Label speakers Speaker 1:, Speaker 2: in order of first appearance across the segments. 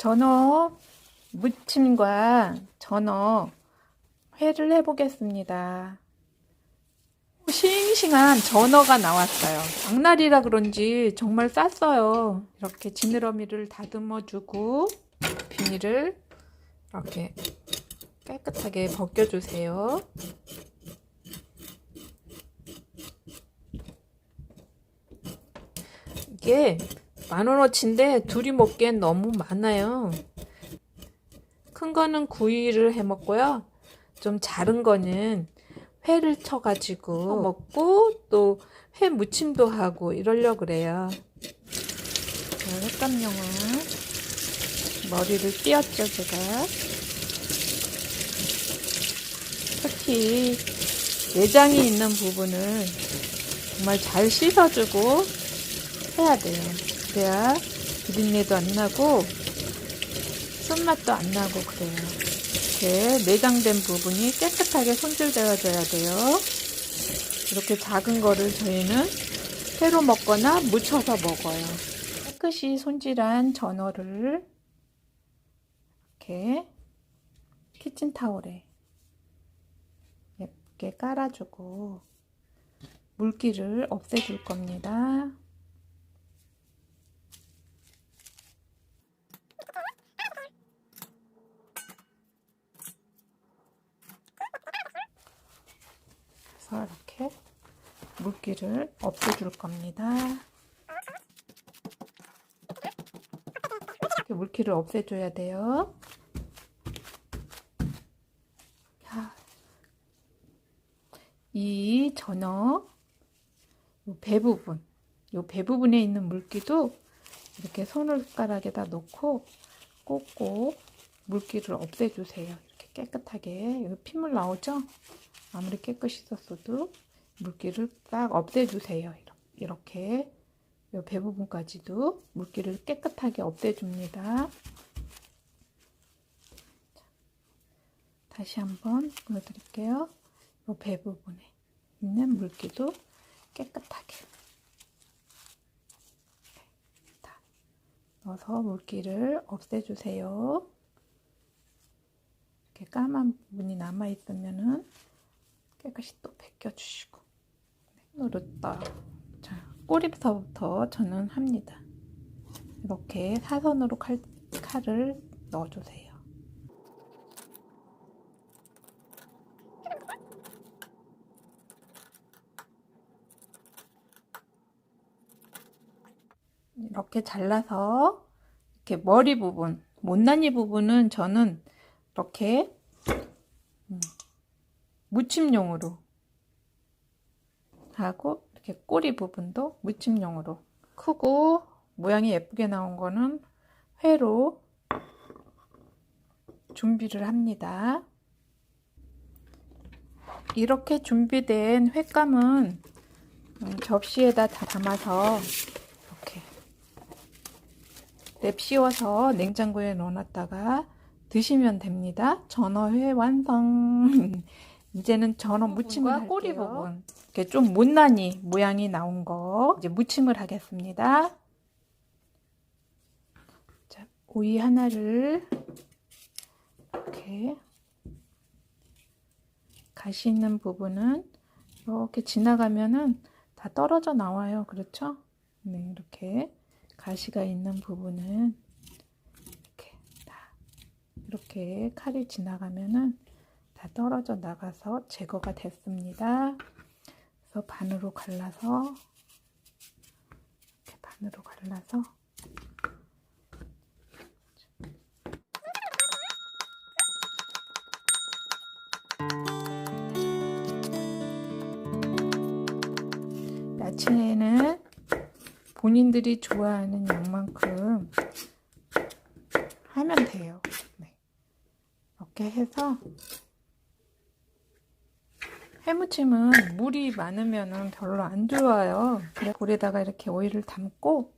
Speaker 1: 전어 무침과 전어 회를 해보겠습니다. 싱싱한 전어가 나왔어요. 장날이라 그런지 정말 쌌어요. 이렇게 지느러미를 다듬어주고 비닐을 이렇게 깨끗하게 벗겨주세요. 이게 만원어치인데 둘이 먹기엔 너무 많아요. 큰 거는 구이를 해 먹고요. 좀 작은 거는 회를 쳐가지고 먹고 또 회 무침도 하고 이러려 그래요. 횟감용은 머리를 띄었죠 제가. 특히 내장이 있는 부분을 정말 잘 씻어주고 해야 돼요. 그래야 비린내도 안 나고 손맛도 안 나고 그래요. 이렇게 내장된 부분이 깨끗하게 손질되어져야 돼요. 이렇게 작은 거를 저희는 회로 먹거나 무쳐서 먹어요. 깨끗이 손질한 전어를 이렇게 키친타올에 예쁘게 깔아주고 물기를 없애줄 겁니다. 그래서 이렇게 물기를 없애줄 겁니다. 이렇게 물기를 없애줘야 돼요. 자, 이 전어 배 부분, 이배 부분에 있는 물기도 이렇게 손가락에다 놓고 꼭꼭 물기를 없애주세요. 깨끗하게 여기 핏물 나오죠? 아무리 깨끗이 썼어도 물기를 딱 없애주세요. 이렇게 이배 부분까지도 물기를 깨끗하게 없애줍니다. 다시 한번 보여드릴게요. 이배 부분에 있는 물기도 깨끗하게 다 넣어서 물기를 없애주세요. 이렇게 까만 부분이 남아 있으면은 깨끗이 또 벗겨주시고. 누르다 자 꼬리부터 저는 합니다. 이렇게 사선으로 칼, 칼을 넣어주세요. 이렇게 잘라서 이렇게 머리 부분 못난이 부분은 저는 이렇게 무침용으로 하고 이렇게 꼬리 부분도 무침용으로 크고 모양이 예쁘게 나온 거는 회로 준비를 합니다. 이렇게 준비된 횟감은 접시에다 담아서 이렇게 랩 씌워서 냉장고에 넣어놨다가 드시면 됩니다. 전어회 완성! 이제는 전어 할게요. 꼬리 부분 이렇게 좀 못난이 모양이 나온 거 이제 무침을 하겠습니다. 자, 오이 하나를 이렇게 가시 있는 부분은 이렇게 지나가면은 다 떨어져 나와요. 그렇죠? 네, 이렇게 가시가 있는 부분은 이렇게 칼이 지나가면은 다 떨어져 나가서 제거가 됐습니다. 그래서 반으로 갈라서 이렇게 반으로 갈라서 야채는 본인들이 좋아하는 양만큼 하면 돼요. 네. 이렇게 해서 해무침은 물이 많으면 별로 안 좋아요. 그래 볼에다가 이렇게 오일을 담고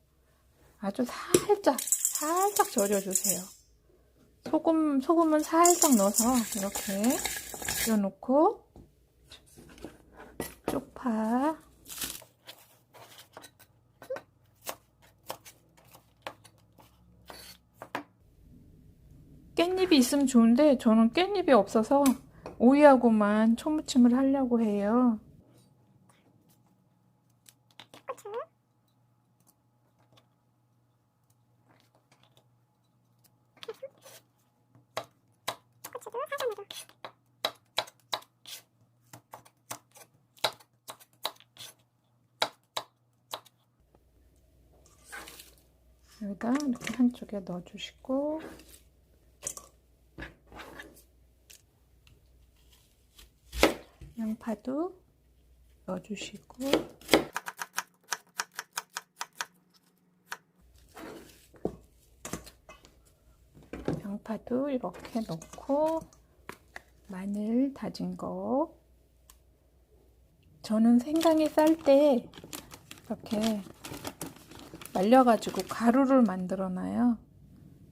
Speaker 1: 아주 살짝 살짝 절여주세요. 소금 소금은 살짝 넣어서 이렇게 넣어놓고 쪽파 깻잎이 있으면 좋은데 저는 깻잎이 없어서 오이하고만 초무침을 하려고 해요. 여기다 이렇게 한쪽에 넣어주시고 양파도 넣어주시고 양파도 이렇게 넣고 마늘 다진 거 저는 생강에 쌀 때 이렇게 말려가지고 가루를 만들어 놔요.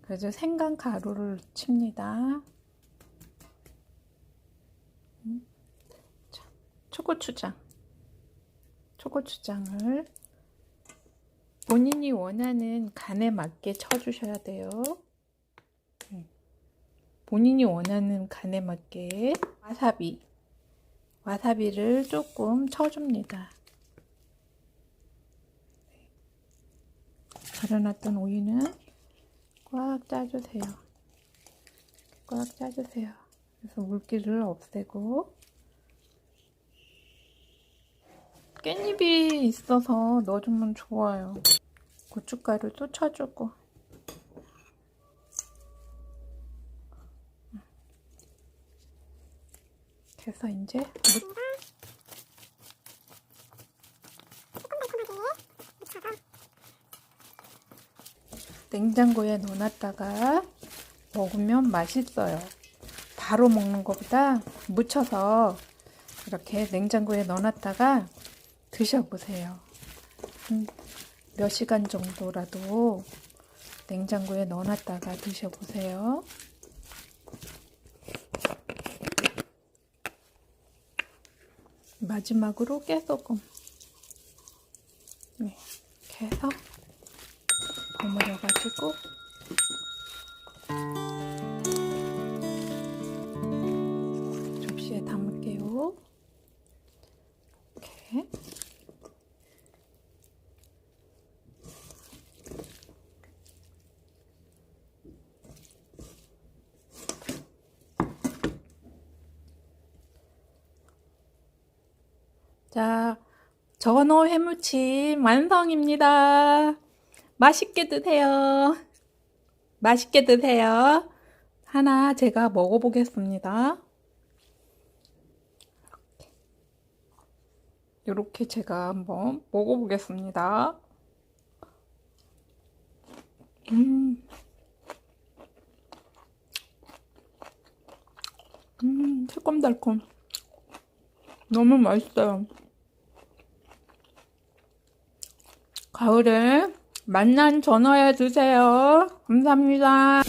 Speaker 1: 그래서 생강 가루를 칩니다. 음. 자, 초고추장. 초고추장을 본인이 원하는 간에 맞게 쳐주셔야 돼요. 음. 본인이 원하는 간에 맞게 와사비. 와사비를 조금 쳐줍니다. 절여놨던 오이는 꽉 짜주세요. 꽉 짜주세요. 그래서 물기를 없애고 깻잎이 있어서 넣어주면 좋아요. 고춧가루도 쳐주고 그래서 이제 물 냉장고에 넣어놨다가 먹으면 맛있어요. 바로 먹는 것보다 묻혀서 이렇게 냉장고에 넣어놨다가 드셔보세요. 한몇 시간 정도라도 냉장고에 넣어놨다가 드셔보세요. 마지막으로 깨소금. 네, 해서 버무려가지고 접시에 담을게요. 이렇게 자, 전어 해무침 완성입니다. 맛있게 드세요. 맛있게 드세요. 하나 제가 먹어보겠습니다. 이렇게 제가 한번 먹어보겠습니다. 음, 음, 새콤달콤. 너무 맛있어요. 가을에 만난 전어에 드세요. 감사합니다.